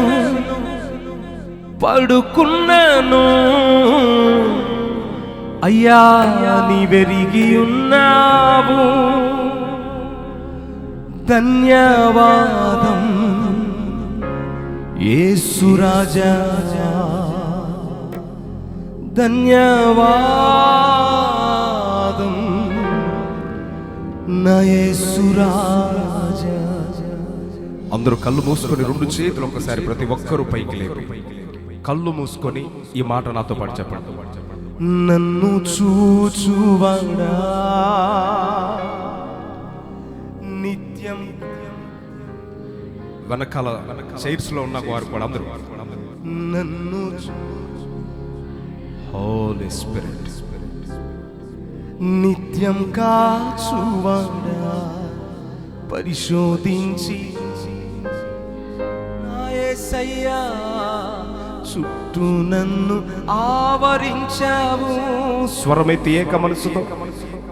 తిన్నాను పడుకున్నాను. అయ్యా నీ వెరిగి ఉన్నావు. ధన్యవాదం. ఏసురాజా ధన్యవాదం. నా అందరూ కళ్ళు మూసుకొని రెండు చేతులు ఒకసారి ప్రతి ఒక్కరూ పైకి లేపి కళ్ళు మూసుకొని ఈ మాట నాతో పాటు చెప్పండి. నన్ను చూచువాడా? నిత్యం. వెనకాల చైర్స్లో ఉన్న వారు కూడా అందరూ. నన్ను హోలీ స్పిరిట్ నిత్యం కాచువాడా? పరిశోధించి యేసయ్యా చుట్టూ నన్ను ఆవరించావు. స్వరమెత్తి ఏక మనసుతో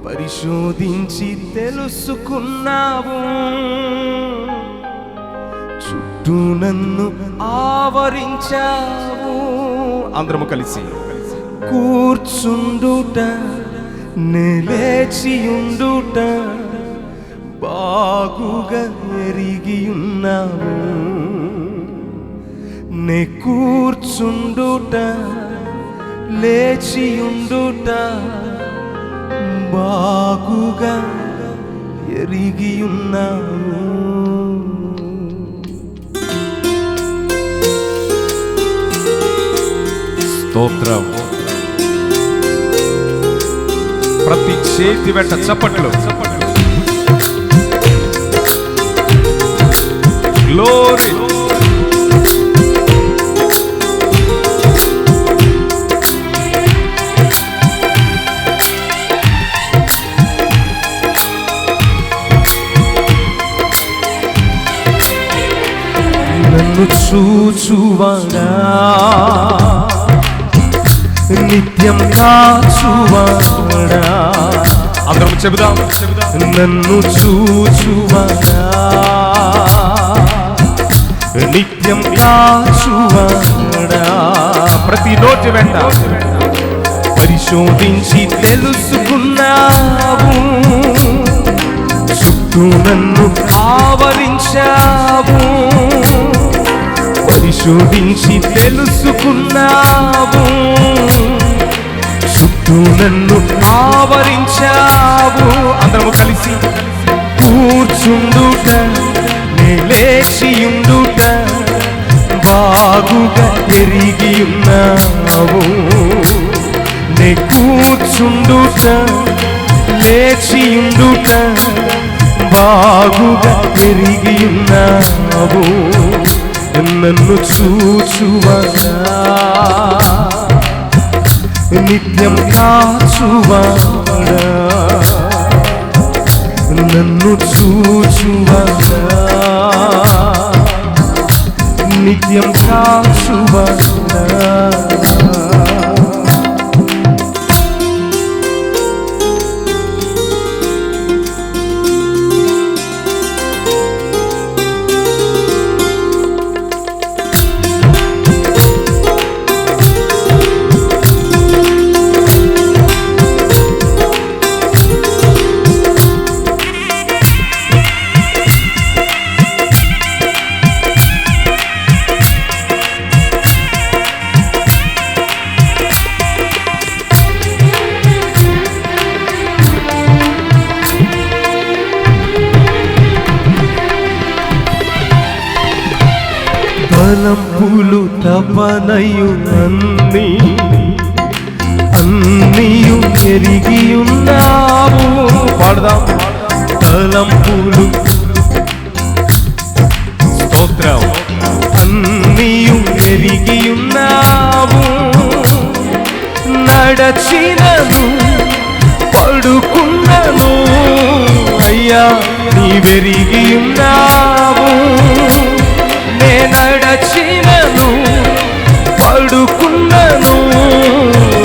పరిశోధించి తెలుసుకున్నావు. చుట్టూ నన్ను ఆవరించావు. అందరము కలిసి కూర్చుండుట నిలేచియుండుట బాగుగా ఎరిగి ఉన్నావు. నే కూర్చుండుట లేచియుండుట బాగుగా ఎరిగి ఉన్నావు స్తోత్రం. ప్రతి చేతి వెంట చప్పట్లు. గ్లోరీ చూచువాడా నిత్యం కాచువాడా? అందరం చెబుదాం. నన్ను చూచువాడా? నిత్యం కాచువాడా? ప్రతి నోటి వెంట. పరిశోధించి తెలుసుకున్నావు. చుట్టూ నన్ను ఆవరించావు. పరిశోధించి తెలుసుకున్నావు. చుట్టూ నన్ను ఆవరించావు. అందరము కలిసి కూర్చుండుట లేచియుండుట బాగుగా పెరిగి ఉన్నావు నే కూర్చుండుట లేచియుండుట బాగుగా పెరిగి ఉన్నావు నన్ను చూచువగా నిత్యం కాచువాడా? నన్ను చూచువగా నిత్యం కాచువాడా? తపనయు అన్ని అన్నీయు ఎరిగి ఉన్నావు పాడదాం. తలంపులు స్తోత్రం. అన్నీయు ఎరిగి ఉన్నావు నడచినను పడుకున్నను అయ్యా నీ వెరిగి ఉన్నావు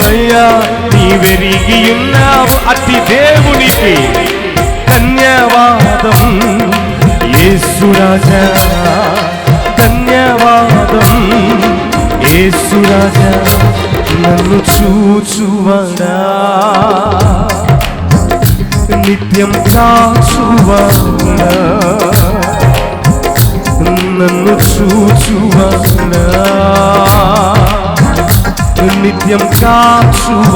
అయ్యా నీ వెరిగి ఉన్నావు అతి దేవునికి. ధన్యవాదం. ఏసురాజా ధన్యవాదం. ఏసురాజా నన్ను చూచువడా. నిత్యం కాచువడా. నన్ను చూచువడా. నిత్యం సాక్షువ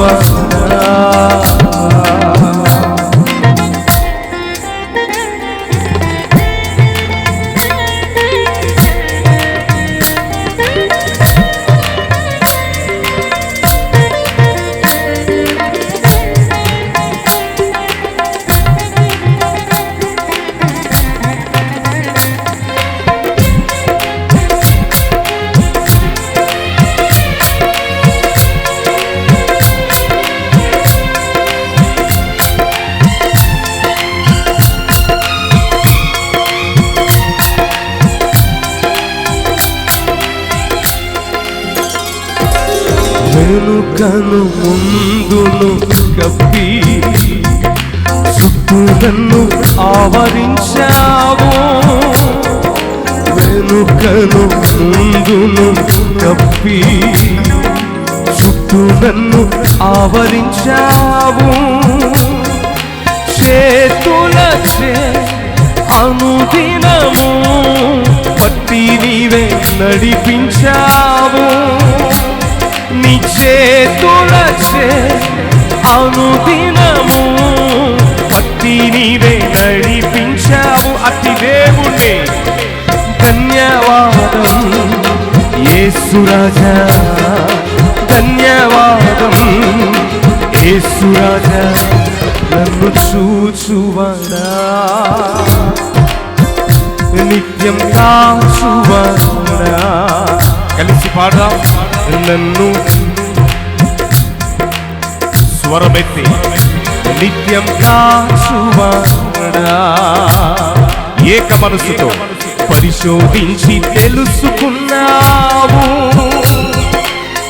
తను ముందును కప్పి చుట్టూ నన్ను ఆవరించావు. వెనుకను ముందును కప్పి చుట్టూ నన్ను ఆవరించావు చేతులచే అనుదినము పట్టి నీవే నడిపించావు. నీ చేతులచే అనుదినము. భక్తి నీవే నడిపించావు అతి దేవుడే ధన్యవాదం ఏసురాజా ధన్యవాదం ఏసురాజా నన్ను చూచువడా. నిత్యం కాచువడా. కలిసి పాడదాం. నన్ను స్వరమెత్తి నిత్యం కాచువడా? ఏక మనసుతో పరిశోధించి తెలుసుకున్నావు.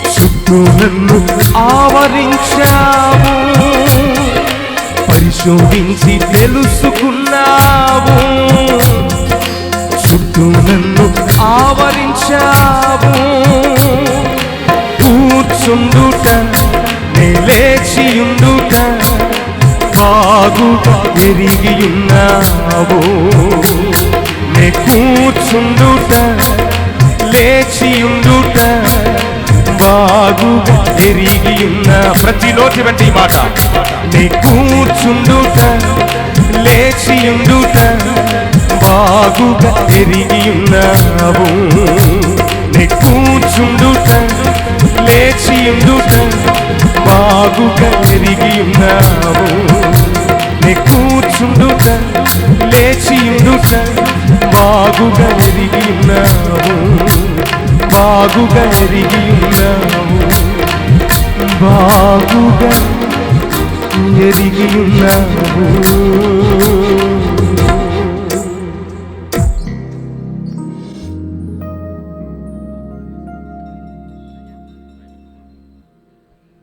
చుట్టూ నన్ను ఆవరించావు. పరిశోధించి తెలుసుకున్నావు. చుట్టూ నన్ను ఆవరించావు. కూర్చుండుట లేచియుండుట కాగు ఎరిగియున్నావు నే కూర్చుండుట లేచియుండుట బాగు ఎరిగియున్న ప్రతి నోటి వెంట ఈ మాట. నే కూర్చుండుట లేచియుండుట బాగుగా ఎరిగియున్నావు నే కూర్చుండుట లేచియుండు లేచియుండుట బాగుగా ఎరిగియున్నావు నే కూర్చుండుట లేచియుండుట బాగుగా ఎరిగియున్నావు. బాగుగా ఎరిగియున్నావు. బాగుగా ఎరిగియున్నావు.